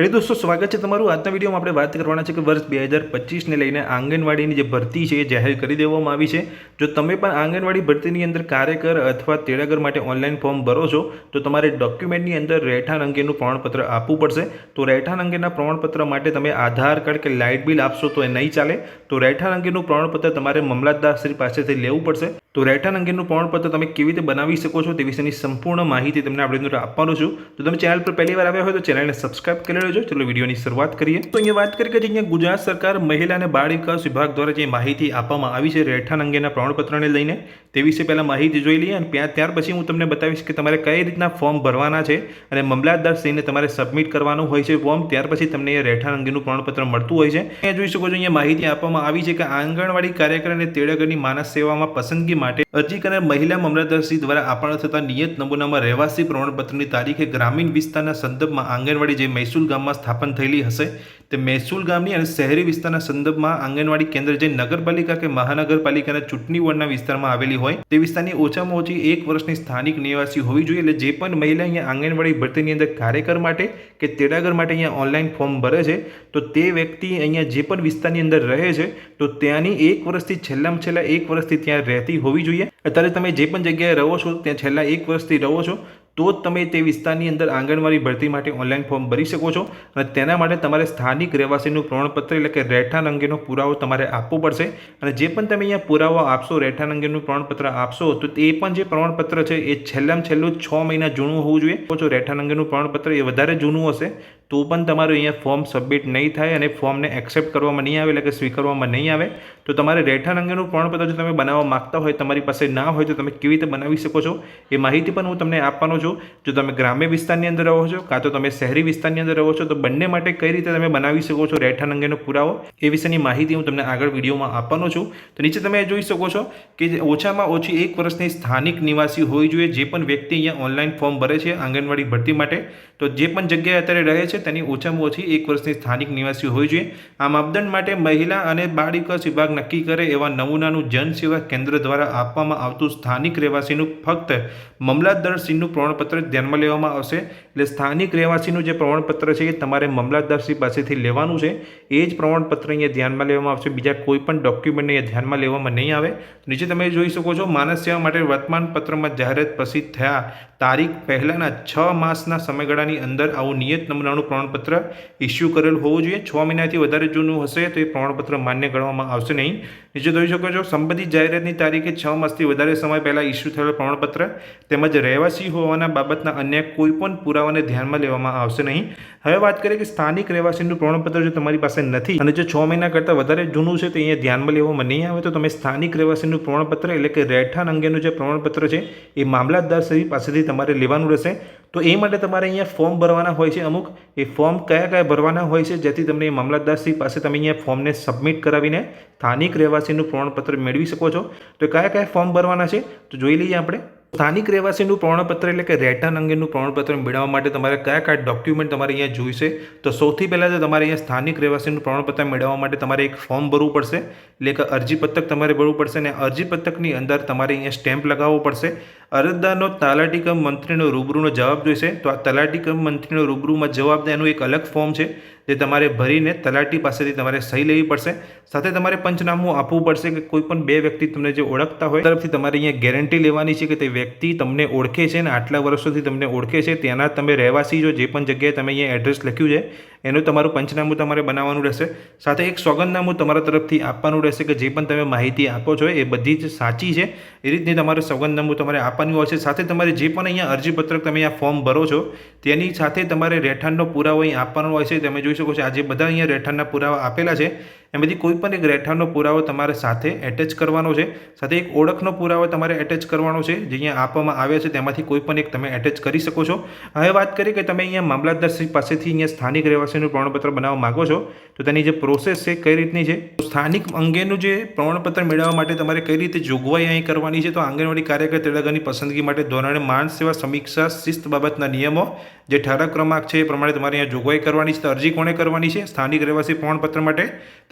એટલે દોસ્તો, સ્વાગત છે તમારું આજના વિડીયોમાં. આપણે વાત કરવાના છે કે વર્ષ બે હજાર પચીસને લઈને આંગણવાડીની જે ભરતી છે એ જાહેર કરી દેવામાં આવી છે. જો તમે પણ આંગણવાડી ભરતીની અંદર કાર્યકર અથવા તેડાગર માટે ઓનલાઈન ફોર્મ ભરો છો, તો તમારે ડોક્યુમેન્ટની અંદર રહેઠાણ અંગેનું પ્રમાણપત્ર આપવું પડશે. તો રહેઠાણ અંગેના પ્રમાણપત્ર માટે તમે આધાર કાર્ડ કે લાઇટ બિલ આપશો તો એ નહીં ચાલે. તો રહેઠાણ અંગેનું પ્રમાણપત્ર તમારે મામલતદારશ્રી પાસેથી લેવું પડશે. તો રહેઠાણ અંગેનું પ્રમાણપત્ર તમે કેવી રીતે બનાવી શકો છો તે વિશેની સંપૂર્ણ માહિતી તમને આપણે અંદર આપવાનું છું. તો તમે ચેનલ પર પહેલી વાર આવ્યા હોય તો ચેનલને સબસ્ક્રાઇબ કરી લેજો. ચલો વિડીયોની શરૂઆત કરીએ. તો અહીંયા વાત કરી કે જે અહીંયા ગુજરાત સરકાર મહિલા અને બાળ વિકાસ વિભાગ દ્વારા જે માહિતી આપવામાં આવી છે રહેઠાણ અંગેના પ્રમાણપત્રને લઈને. તે વિશે પહેલાં માહિતી જોઈ લઈએ અને ત્યાર પછી હું તમને બતાવીશ કે તમારે કઈ રીતના ફોર્મ ભરવાના છે અને મામલતદારશ્રીને તમારે સબમિટ કરવાનું હોય છે ફોર્મ ત્યાર પછી તમને એ રહેઠાણ અંગેનું પ્રમાણપત્ર મળતું હોય છે. અહીંયા જોઈ શકો છો, અહીંયા માહિતી આપવામાં આવી છે કે આંગણવાડી કાર્યકર અને તેડગરની માનસ સેવામાં પસંદગી માટે અરજી કરનાર મહિલા મામલતદારશ્રી દ્વારા આપણ થતા નિયત નમૂનામાં રહેવાસી પ્રમાણપત્રની તારીખે ગ્રામીણ વિસ્તારના સંદર્ભમાં આંગણવાડી જે મહેસૂલ ગામમાં સ્થાપન થયેલી હશે, તે મહેસૂલ ગામની અને શહેરી વિસ્તારના સંદર્ભમાં આંગણવાડી કેન્દ્ર જે નગરપાલિકા કે મહાનગરપાલિકાના ચૂંટણી વોર્ડના વિસ્તારમાં આવેલી હોય, તે વિસ્તારની ઓછામાં ઓછી એક વર્ષની સ્થાનિક નિવાસી હોવી જોઈએ એટલે જે પણ મહિલા અહીંયા આંગણવાડી ભરતીની અંદર કાર્યકર માટે કે તેડાગર માટે અહીંયા ઓનલાઈન ફોર્મ ભરે છે, તો તે વ્યક્તિ અહીંયા જે પણ વિસ્તારની અંદર રહે છે, તો ત્યાંની એક વર્ષથી છેલ્લામાં છેલ્લા એક વર્ષથી ત્યાં રહેતી હોવી જોઈએ. અત્યારે તમે જે પણ જગ્યાએ રહો છો, ત્યાં છેલ્લા એક વર્ષથી રહો છો તો જ તમે તે વિસ્તારની અંદર આંગણવાડી ભરતી માટે ઓનલાઈન ફોર્મ ભરી શકો છો અને તેના માટે તમારે સ્થાનિક રહેવાસીનું પ્રમાણપત્ર એટલે કે રહેઠાણ અંગેનો પુરાવો તમારે આપવો પડશે. અને જે પણ તમે અહીંયા પુરાવો આપશો, રહેઠાણ અંગેનું પ્રમાણપત્ર આપશો, તો એ પણ જે પ્રમાણપત્ર છે એ છેલ્લામાં છેલ્લું છ મહિના જૂનું હોવું જોઈએ. જો રહેઠાણ અંગેનું પ્રમાણપત્ર એ વધારે જૂનું હશે તો પણ તમારું અહીંયા ફોર્મ સબમિટ નહીં થાય અને ફોર્મને એક્સેપ્ટ કરવામાં નહીં આવે, એટલે કે સ્વીકારવામાં નહીં આવે, તો તમારે રહેઠાણ અંગેનું પ્રમાણપત્ર જો તમે બનાવવા માગતા હોય, તમારી પાસે ના હોય, તો તમે કેવી રીતે બનાવી શકો છો? એ માહિતી પણ હું તમને આપવાનો છું. જો તમે ગ્રામ્ય વિસ્તારની અંદર રહો છો, કાં તો તમે શહેરી વિસ્તારની અંદર રહો છો, તો બંને માટે કઈ રીતે તમે બનાવી શકો છો રહેઠાણ અંગેનો પુરાવો? એ વિશેની માહિતી હું તમને આગળ વિડીયોમાં આપવાનો છું. તો નીચે તમે જોઈ શકો છો કે ઓછામાં ઓછી એક વર્ષની સ્થાનિક નિવાસી હોવી જોઈએ, જે પણ વ્યક્તિ અહીંયા ઓનલાઈન ફોર્મ ભરે છે આંગણવાડી ભરતી માટે. તો જે પણ જગ્યાએ અત્યારે રહે છે તેની ઓછામાં ઓછી એક વર્ષની સ્થાનિક નિવાસી હોવી જોઈએ. આ માપદંડ માટે મહિલા અને બાળ વિભાગ નક્કી કરે એવા નમૂનાનું જન સેવા કેન્દ્ર દ્વારા આપવામાં આવતું સ્થાનિક રહેવાસીનું ફક્ત મમલાતદારશ્રીનું પ્રમાણપત્ર ધ્યાનમાં લેવામાં આવશે. એટલે સ્થાનિક રહેવાસીનું જે પ્રમાણપત્ર છે એ તમારે મમલાતદારશ્રી પાસેથી લેવાનું છે. એ જ પ્રમાણપત્ર અહીંયા ધ્યાનમાં લેવામાં આવશે. બીજા કોઈ પણ ડોક્યુમેન્ટ અહીંયા ધ્યાનમાં લેવામાં નહીં આવે. નીચે તમે જોઈ શકો છો, માનસ સેવા માટે વર્તમાન પત્રમાં જાહેરાત પ્રસિદ્ધ થયા. તારીખ પહેલાંના છ માસના સમયગાળાની અંદર આવું નિયત નમૂનાનું પ્રમાણપત્ર ઇસ્યુ કરેલ હોવું જોઈએ. છ મહિનાથી વધારે જૂનું હશે તો એ પ્રમાણપત્ર માન્ય ગણવામાં આવશે નહીં. નીચે જોઈ શકો છો, સંબંધિત જાહેરાતની તારીખે છ માસથી વધારે સમય પહેલાં ઇસ્યુ થયેલ પ્રમાણપત્ર તેમજ રહેવાસી હોવાના બાબતના અન્ય કોઈપણ પુરાવાને ધ્યાનમાં લેવામાં આવશે નહીં. હવે વાત કરીએ કે સ્થાનિક રહેવાસીનું પ્રમાણપત્ર જો તમારી પાસે નથી અને જો છ મહિના કરતાં વધારે જૂનું છે તો અહીંયા ધ્યાનમાં લેવામાં નહીં આવે તો તમે સ્થાનિક રહેવાસીનું પ્રમાણપત્ર એટલે કે રહેઠાણ અંગેનું જે પ્રમાણપત્ર છે એ મામલતદારશ્રી પાસેથી તમારે લેવાનું રહેશે. તો એ માટે તમારે અહીંયા ફોર્મ ભરવાના હોય છે. અમુક એ ફોર્મ કયા કયા ભરવાના હોય છે, જેથી તમને મામલતદારશ્રી પાસે તમે અહીંયા ફોર્મને સબમિટ કરાવીને સ્થાનિક રહેવાસીનું પ્રમાણપત્ર મેળવી શકો છો. તો કયા કયા ફોર્મ ભરવાના છે, તો જોઈ લઈએ આપણે. સ્થાનિક રહેવાસીનું પ્રમાણપત્ર એટલે કે રેટન અંગેનું પ્રમાણપત્ર મેળવવા માટે તમારે કયા કયા ડોક્યુમેન્ટ તમારે અહીંયા જોઈશે. તો સૌથી પહેલાં તો તમારે અહીંયા સ્થાનિક રહેવાસીનું પ્રમાણપત્ર મેળવવા માટે તમારે એક ફોર્મ ભરવું પડશે. એટલે કે અરજીપત્રક તમારે ભરવું પડશે અને અરજીપત્રકની અંદર તમારે અહીંયા સ્ટેમ્પ લગાવવો પડશે. અરજદારનો તલાટી કમ મંત્રીનો રૂબરૂનો જવાબ જોઈશે. તો આ તલાટી કમ મંત્રીનો રૂબરૂમાં જવાબ એનું એક અલગ ફોર્મ છે, જે તમારે ભરીને તલાટી પાસેથી તમારે સહી લેવી પડશે. સાથે તમારે પંચનામું આપવું પડશે કે કોઈ પણ બે વ્યક્તિ તમને જે ઓળખતા હોય, તરફથી તમારે અહીંયા ગેરંટી લેવાની છે કે તે વ્યક્તિ તમને ઓળખે છે અને આટલા વર્ષોથી તમને ઓળખે છે. ત્યાંના તમે રહેવાસી જો જે પણ જગ્યાએ તમે અહીંયા એડ્રેસ લખ્યું છે એનું તમારું પંચનામું તમારે બનાવવાનું રહેશે. સાથે એક સોગંદનામું તમારા તરફથી આપવાનું રહેશે કે જે પણ તમે માહિતી આપો છો એ બધી જ સાચી છે. એ રીતની તમારે સોગંદનામું તમારે આપવાનું હોય છે. સાથે તમારે જે પણ અહીંયા અરજીપત્રક તમે અહીંયા ફોર્મ ભરો છો, તેની સાથે તમારે રહેઠાણનો પુરાવો અહીં આપવાનો હોય છે. તમે જોઈ શકો છો આજે બધા અહીંયા રહેઠાણના પુરાવા આપેલા છે એમાંથી કોઈ પણ એક રહેઠાણનો પુરાવો તમારે સાથે એટેચ કરવાનો છે. સાથે એક ઓળખનો પુરાવો તમારે એટેચ કરવાનો છે, જે અહીંયા આપવામાં આવ્યા છે, તેમાંથી કોઈ પણ એક તમે એટેચ કરી શકો છો. હવે વાત કરીએ કે તમે અહીંયા મામલતદારશ્રી પાસેથી અહીંયા સ્થાનિક રહેવાસીનું પ્રમાણપત્ર બનાવવા માગો છો, તો તેની જે પ્રોસેસ છે, કઈ રીતની છે? સ્થાનિક અંગેનું જે પ્રમાણપત્ર મેળવવા માટે તમારે કઈ રીતે જોગવાઈ અહીં કરવાની છે? તો આંગણવાડી કાર્યકર તેડાગરની પસંદગી માટે ધોરણે માણસ સેવા સમીક્ષા શિસ્ત બાબતના નિયમો જે ઠરાવ ક્રમાંક છે, એ પ્રમાણે તમારે અહીંયા જોગવાઈ કરવાની છે. તો અરજી કોણે કરવાની છે? સ્થાનિક રહેવાસી પ્રમાણપત્ર માટે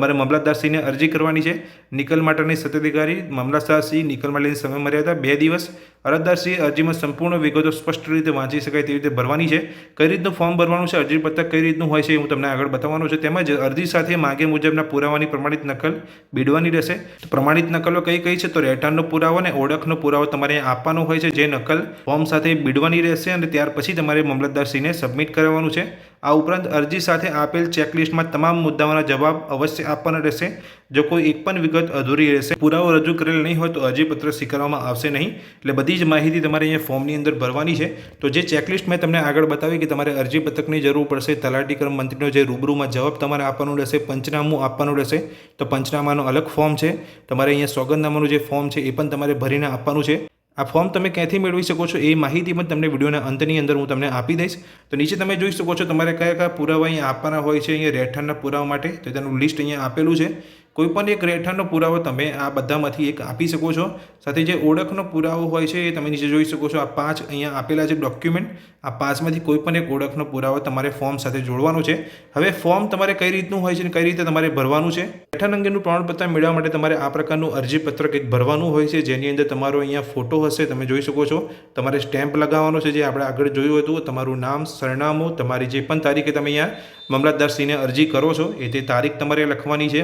તમારે મામલતદારશ્રીને અરજી કરવાની છે. નિકલ માટેની સત્તાધિકારી મામલતદારશ્રી નિકલ માટેની સમય મર્યાદા બે દિવસ અરજદારશ્રીએ અરજીમાં સંપૂર્ણ વિગતો સ્પષ્ટ રીતે વાંચી શકાય તેવી રીતે ભરવાની છે. કઈ રીતનું ફોર્મ ભરવાનું છે, અરજી પત્રક કઈ રીતનું હોય છે હું તમને આગળ બતાવવાનું છું. તેમજ અરજી સાથે માગે મુજબના પુરાવાની પ્રમાણિત નકલ બીડવાની રહેશે. પ્રમાણિત નકલો કઈ કઈ છે? તો રહેઠાણનો પુરાવો અને ઓળખનો પુરાવો તમારે આપવાનો હોય છે. જે નકલ ફોર્મ સાથે બીડવાની રહેશે અને ત્યાર પછી તમારે મામલતદારશ્રીને સબમિટ કરવાનું છે. આ ઉપરાંત અરજી સાથે આપેલ ચેકલિસ્ટમાં તમામ મુદ્દાઓના જવાબ અવશ્ય આપવાના રહેશે. જો કોઈ એક પણ વિગત અધૂરી રહેશે, પુરાવો રજૂ કરેલ નહીં હોય તો અરજીપત્ર સ્વીકારવામાં આવશે નહીં. એટલે બધી જ માહિતી તમારે અહીંયા ફોર્મની અંદર ભરવાની છે. તો જે ચેકલિસ્ટ મેં તમને આગળ બતાવી કે તમારે અરજીપત્રકની જરૂર પડશે, તલાટી મંત્રીનો જે રૂબરૂમાં જવાબ તમારે આપવાનું રહેશે, પંચનામું આપવાનું રહેશે. તો પંચનામાનો અલગ ફોર્મ છે. તમારે અહીંયા સોગંદનામાનું જે ફોર્મ છે એ પણ તમારે ભરીને આપવાનું છે. આ ફોર્મ તમે ક્યાંથી મેળવી શકો છો એ માહિતી પણ તમને વિડીયોના અંતની અંદર હું તમને આપી દઈશ. તો નીચે તમે જોઈ શકો છો તમારે કયા કયા પુરાવા અહીંયા આપવાના હોય છે, અહીંયા રહેઠાણના પુરાવા માટે. તો તેનું લિસ્ટ અહીંયા આપેલું છે. કોઈ પણ એક રહેઠાણનો પુરાવો તમે આ બધામાંથી એક આપી શકો છો. સાથે જે ઓળખનો પુરાવો હોય છે એ તમે નીચે જોઈ શકો છો. આ પાંચ અહીંયા આપેલા છે ડોક્યુમેન્ટ આ પાંચમાંથી કોઈ પણ એક ઓળખનો પુરાવો તમારે ફોર્મ સાથે જોડવાનો છે. હવે ફોર્મ તમારે કઈ રીતનું હોય છે અને કઈ રીતે તમારે ભરવાનું છે? રહેઠાણ અંગેનું પ્રમાણપત્ર મેળવવા માટે તમારે આ પ્રકારનું અરજીપત્રક કંઈક ભરવાનું હોય છે, જેની અંદર તમારો અહીંયા ફોટો હશે, તમે જોઈ શકો છો. તમારે સ્ટેમ્પ લગાવવાનો છે, જે આપણે આગળ જોયું હતું. તમારું નામ, સરનામું, તમારી જે પણ તારીખે તમે અહીંયા મમલતદારશ્રીને અરજી કરો છો, એ તે તારીખ તમારે લખવાની છે.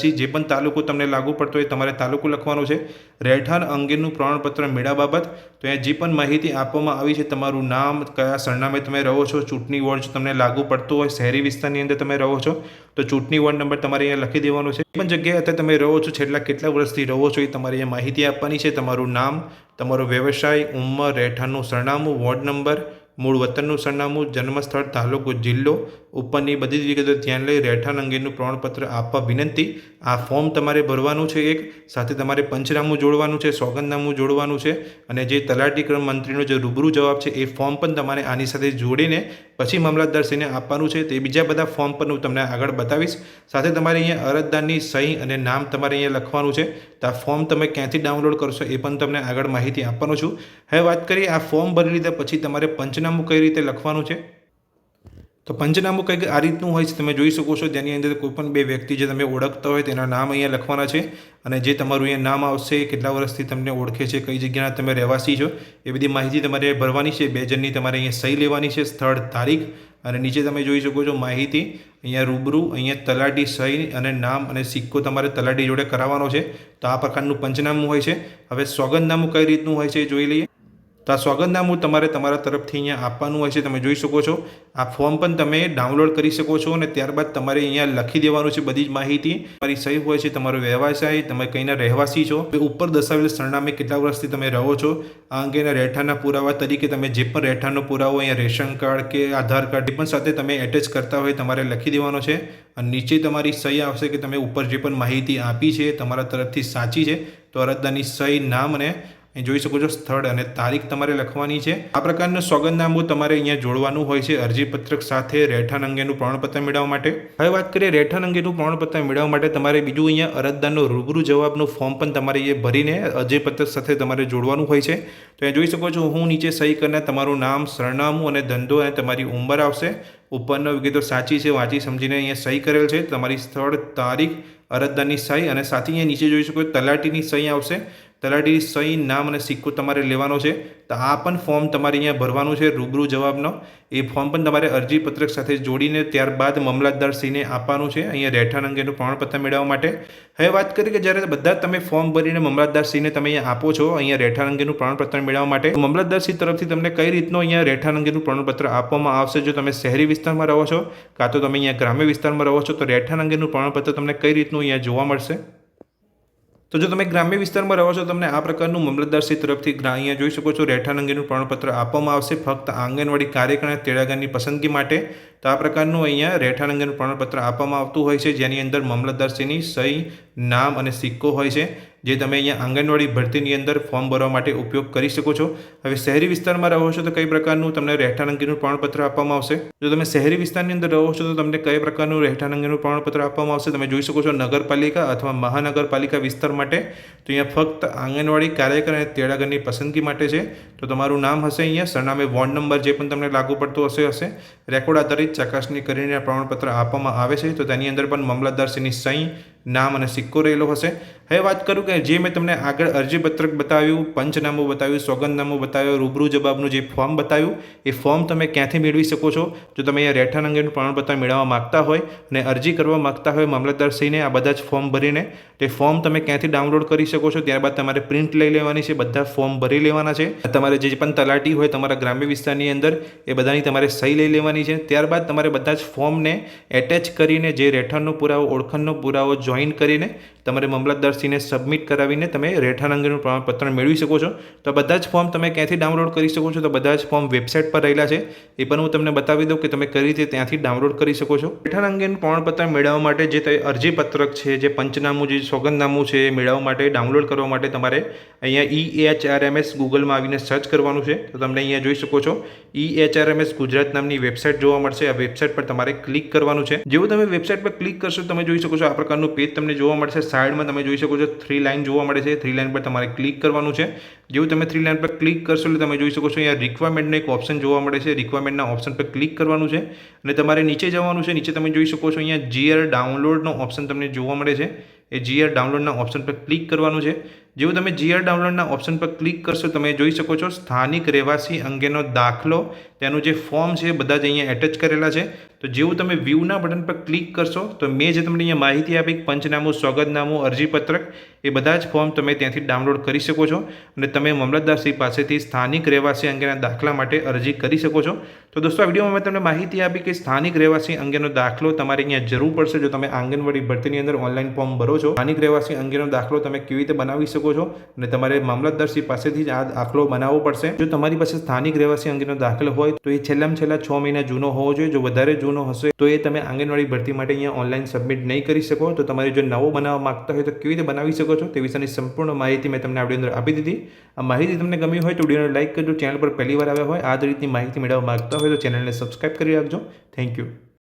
મામલતદારશ્રી જે પણ તાલુકો તમને લાગુ પડતો હોય તમારે તાલુકો લખવાનો છે. રહેઠાણ અંગેનું પ્રમાણપત્ર મેળવવા બાબત તો અહીંયા જે પણ માહિતી આપવામાં આવી છે તમારું નામ, કયા સરનામે તમે રહો છો, ચૂંટણી વોર્ડ તમને લાગુ પડતો હોય, શહેરી વિસ્તારની અંદર તમે રહો છો, તો ચૂંટણી વોર્ડ નંબર તમારે અહીંયા લખી દેવાનો છે. પણ જગ્યાએ અત્યારે તમે રહો છો, છેલ્લા કેટલા વર્ષથી રહો છો એ તમારે અહીંયા માહિતી આપવાની છે. તમારું નામ, તમારો વ્યવસાય, ઉંમર, રહેઠાણનું સરનામું, વોર્ડ નંબર, મૂળ વતનનું સરનામું, જન્મસ્થળ, તાલુકો, જિલ્લો ઉપરની બધી જ વિગતો ધ્યાન લઈ રહેઠાણ અંગેનું પ્રમાણપત્ર આપવા વિનંતી. આ ફોર્મ તમારે ભરવાનું છે એક, સાથે તમારે પંચનામું જોડવાનું છે, સોગંદનામું જોડવાનું છે અને જે તલાટી ક્રમ મંત્રીનો જે રૂબરૂ જવાબ છે એ ફોર્મ પણ તમારે આની સાથે જોડીને પછી મામલતદારશ્રીને આપવાનું છે. તે બીજા બધા ફોર્મ પણ હું તમને આગળ બતાવીશ. સાથે તમારે અહીંયા અરજદારની સહી અને નામ તમારે અહીંયા લખવાનું છે. તો આ ફોર્મ તમે ક્યાંથી ડાઉનલોડ કરશો એ પણ તમને આગળ માહિતી આપવાનો છું. હવે વાત કરીએ આ ફોર્મ ભરી લીધા પછી તમારે પંચનામું કઈ રીતે લખવાનું છે? તો પંચનામું કંઈક આ રીતનું હોય છે, તમે જોઈ શકો છો તેની અંદર કોઈપણ બે વ્યક્તિ જે તમે ઓળખતા હોય તેના નામ અહીંયા લખવાના છે અને જે તમારું અહીંયા નામ આવશે, કેટલા વર્ષથી તમને ઓળખે છે, કઈ જગ્યાના તમે રહેવાસી છો, એ બધી માહિતી તમારે ભરવાની છે. બે જણની તમારે અહીંયા સહી લેવાની છે, સ્થળ, તારીખ અને નીચે તમે જોઈ શકો છો માહિતી. અહીંયા રૂબરૂ, અહીંયા તલાટી, સહી અને નામ અને સિક્કો તમારે તલાટી જોડે કરાવવાનો છે. તો આ પ્રકારનું પંચનામું હોય છે. હવે સોગંદનામું કઈ રીતનું હોય છે જોઈ લઈએ. તો આ સોગંદનામું તમારે તમારા તરફથી અહીંયા આપવાનું હોય છે, તમે જોઈ શકો છો. આ ફોર્મ પણ તમે ડાઉનલોડ કરી શકો છો અને ત્યારબાદ તમારે અહીંયા લખી દેવાનું છે બધી જ માહિતી. તમારી સહી હોય છે, તમારો વ્યવસાય, તમે કઈના રહેવાસી છો ઉપર દર્શાવેલ સરનામે કેટલા વર્ષથી તમે રહો છો, આ અંગેના રહેઠાણના પુરાવા તરીકે તમે જે પણ રહેઠાણનો પુરાવો અહીંયા રેશન કાર્ડ કે આધાર કાર્ડ એ પણ સાથે તમે એટેચ કરતા હોય તમારે લખી દેવાનો છે. અને નીચે તમારી સહી આવશે કે તમે ઉપર જે પણ માહિતી આપી છે તમારા તરફથી સાચી છે. તો અરજદારની સહી નામ અને અહીં જોઈ શકો છો સ્થળ અને તારીખ તમારે લખવાની છે. આ પ્રકારનું સોગંદનામું તમારે અહીંયા જોડવાનું હોય છે અરજીપત્રક સાથે રહેઠાણ અંગેનું પ્રમાણપત્ર મેળવવા માટે. હવે વાત કરીએ રહેઠાણ અંગેનું પ્રમાણપત્ર મેળવવા માટે તમારે બીજું અહીંયા અરજદારનો રૂબરૂ જવાબનું ફોર્મ પણ તમારે એ ભરીને અરજીપત્રક સાથે તમારે જોડવાનું હોય છે. તો અહીં જોઈ શકો છો હું નીચે સહી કરીને તમારું નામ, સરનામું અને ધંધો અને તમારી ઉંમર આવશે. ઉપરનો વિગતો સાચી છે, વાંચી સમજીને અહીંયા સહી કરેલ છે. તમારી સ્થળ, તારીખ, અરજદારની સહી અને સાથે અહીંયા નીચે જોઈ શકો તલાટીની સહી આવશે. તલાટીની સહી નામ અને સિક્કો તમારે લેવાનો છે. તો આ પણ ફોર્મ તમારે અહીંયા ભરવાનું છે. રૂબરૂ જવાબનો. એ ફોર્મ પણ તમારે અરજીપત્રક સાથે જોડીને ત્યારબાદ મામલતદારશ્રીને આપવાનું છે. અહીંયા રહેઠાણ અંગેનું પ્રમાણપત્ર મેળવવા માટે. હવે વાત કરીએ કે જ્યારે બધા તમે ફોર્મ ભરીને મામલતદારશ્રીને તમે અહીંયા આપો છો, અહીંયા રહેઠાણ અંગેનું પ્રમાણપત્ર મેળવવા માટે મામલતદારશ્રી તરફથી તમને કઈ રીતનું અહીંયા રહેઠાણ અંગેનું પ્રમાણપત્ર આપવામાં આવશે? જો તમે શહેરી વિસ્તારમાં રહો છો, કાં તો તમે અહીંયા ગ્રામ્ય વિસ્તારમાં રહો છો, તો રહેઠાણ અંગેનું પ્રમાણપત્ર તમને કઈ રીતનું અહીંયા જોવા મળશે? તો જો તમે ગ્રામ્ય વિસ્તારમાં રહો છો, તમને આ પ્રકારનું મામલતદારશ્રી તરફથી અહીંયા જોઈ શકો છો રહેઠાણ અંગેનું પ્રમાણપત્ર આપવામાં આવશે. ફક્ત આંગણવાડી કાર્યક્રમ તેડાગરની પસંદગી માટે તો આ પ્રકારનું અહીંયા રહેઠાણ અંગેનું પ્રમાણપત્ર આપવામાં આવતું હોય છે, જેની અંદર મામલતદારશ્રીની સહી, નામ અને સિક્કો હોય છે. જે તમે અહીંયા આંગણવાડી ભરતીની અંદર ફોર્મ ભરવા માટે ઉપયોગ કરી શકો છો. હવે શહેરી વિસ્તારમાં રહો છો તો કઈ પ્રકારનું તમને રહેઠાણ અંગેનું પ્રમાણપત્ર આપવામાં આવશે? જો તમે શહેરી વિસ્તારની અંદર રહો છો તો તમને કઈ પ્રકારનું રહેઠાણ અંગેનું પ્રમાણપત્ર આપવામાં આવશે? તમે જોઈ શકો છો નગરપાલિકા અથવા મહાનગરપાલિકા વિસ્તાર માટે તો અહીંયા ફક્ત આંગણવાડી કાર્યકર અને તેડાગરની પસંદગી માટે છે. તો તમારું નામ હશે અહીંયા, સરનામે વોર્ડ નંબર જે પણ તમને લાગુ પડતો હશે હશે. રેકોર્ડ આધારિત ચકાસણી કરીને પ્રમાણપત્ર આપવામાં આવે છે. તો તેની અંદર પણ મામલતદારશ્રીની સહી નામ અને સિક્કો રહેલો હશે. હવે વાત કરું કે જે મેં તમને આગળ અરજીપત્રક બતાવ્યું, પંચનામું બતાવ્યું, સોગંદનામું બતાવ્યું, રૂબરૂ જવાબનું જે ફોર્મ બતાવ્યું, એ ફોર્મ તમે ક્યાંથી મેળવી શકો છો? જો તમે અહીંયા રહેઠાણ અંગેનું પ્રમાણપત્ર મેળવવા માગતા હોય અને અરજી કરવા માગતા હોય મામલતદારશ્રીને આ બધા જ ફોર્મ ભરીને, તે ફોર્મ તમે ક્યાંથી ડાઉનલોડ કરી શકો છો? ત્યારબાદ તમારે પ્રિન્ટ લઈ લેવાની છે, બધા ફોર્મ ભરી લેવાના છે. તમારે જે પણ તલાટી હોય તમારા ગ્રામ્ય વિસ્તારની અંદર, એ બધાની તમારે સહી લઈ લેવાની છે. ત્યારબાદ તમારે બધા જ ફોર્મને એટેચ કરીને જે રહેઠાણનો પુરાવો, ઓળખાણનો પુરાવો જોઈન કરીને તમારે મામલતદારશ્રીને સબમિટ કરાવીને તમે રહેઠાણ અંગેનું પ્રમાણપત્ર મેળવી શકો છો. તો બધા જ ફોર્મ તમે ક્યાંથી ડાઉનલોડ કરી શકો છો? તો બધા જ ફોર્મ વેબસાઇટ પર રહેલા છે. એ પણ હું તમને બતાવી દઉં કે તમે કઈ રીતે ત્યાંથી ડાઉનલોડ કરી શકો છો. રહેઠાણ અંગેનું પ્રમાણપત્ર મેળવવા માટે જે અરજીપત્રક છે, જે પંચનામું, જે સોગંદનામું છે મેળવવા માટે ડાઉનલોડ કરવા માટે તમારે અહીંયા E H R M S ગૂગલમાં આવીને સર્ચ કરવાનું છે. તો તમને અહીંયા જોઈ શકો છો. E H R M S Gujarat નામની વેબસાઇટ જોવા મળશે. આ વેબસાઇટ પર તમારે ક્લિક કરવાનું છે. જેવું તમે વેબસાઇટ પર ક્લિક કરશો, તમે જોઈ શકો છો આ પ્રકારનું પેજ તમને જોવા મળશે. સાઈડમાં તમે જોઈ શકો છો થ્રી લાઇન જોવા મળે છે. થ્રી લાઇન પર તમારે ક્લિક કરવાનું છે. જેવું તમે થ્રી લાઇન પર ક્લિક કરશો એટલે તમે જોઈ શકો છો અહીંયા રિક્વાયરમેન્ટનો એક ઓપ્શન જોવા મળે છે. રિક્વાયરમેન્ટના ઓપ્શન પર ક્લિક કરવાનું છે. અને તમારે નીચે જવાનું છે. નીચે તમે જોઈ શકો છો અહીંયા જીઆર ડાઉનલોડનો ઓપ્શન તમને જોવા મળે છે. એ જીઆર ડાઉનલોડના ઓપ્શન પર ક્લિક કરવાનું છે. જેવું તમે જીઆર ડાઉનલોડના ઓપ્શન પર ક્લિક કરશો, તમે જોઈ શકો છો સ્થાનિક રહેવાસી અંગેનો દાખલો. તેનું જે ફોર્મ છે બધા જ અહીંયા એટેચ કરેલા છે. તો જેવું તમે વ્યૂના બટન પર ક્લિક કરશો, તો મેં જે તમને અહીંયા માહિતી આપી, પંચનામું, સ્વાગતનામું, અરજીપત્રક, એ બધા જ ફોર્મ તમે ત્યાંથી ડાઉનલોડ કરી શકો છો. અને તમે મામલતદારશ્રી પાસેથી સ્થાનિક રહેવાસી અંગેના દાખલા માટે અરજી કરી શકો છો. તો દોસ્તો, આ વિડીયોમાં મેં તમને માહિતી આપી કે સ્થાનિક રહેવાસી અંગેનો દાખલો તમારે અહીંયા જરૂર પડશે જો તમે આંગણવાડી ભરતીની અંદર ઓનલાઈન ફોર્મ ભરો છો. સ્થાનિક રહેવાસી અંગેનો દાખલો તમે કેવી રીતે બનાવી શકો છો અને તમારે મામલતદારશ્રી પાસેથી જ આ દાખલો બનાવવો પડશે. જો તમારી પાસે સ્થાનિક રહેવાસી અંગેનો દાખલો હોય, તો એ છેલ્લામાં છેલ્લા છ મહિના જૂનો હોવો જોઈએ. જો વધારે જૂનો હશે, તો એ તમે આંગણવાડી ભરતી માટે અહીંયા ઓનલાઈન સબમિટ નહીં કરી શકો. તો તમારે જો નવો બનાવવા માંગતા હોય તો કેવી રીતે બનાવી શકો છો તે વિશેની સંપૂર્ણ માહિતી મેં તમને આ વીડિયો અંદર આપી દીધી. આ માહિતી તમને ગમી હોય તો વિડીયોને લાઇક કરજો. ચેનલ પર પહેલી વાર આવ્યા હોય, આ રીતની માહિતી મેળવવા માંગતા હોય તો ચેનલને સબસ્ક્રાઇબ કરી રાખજો. Thank you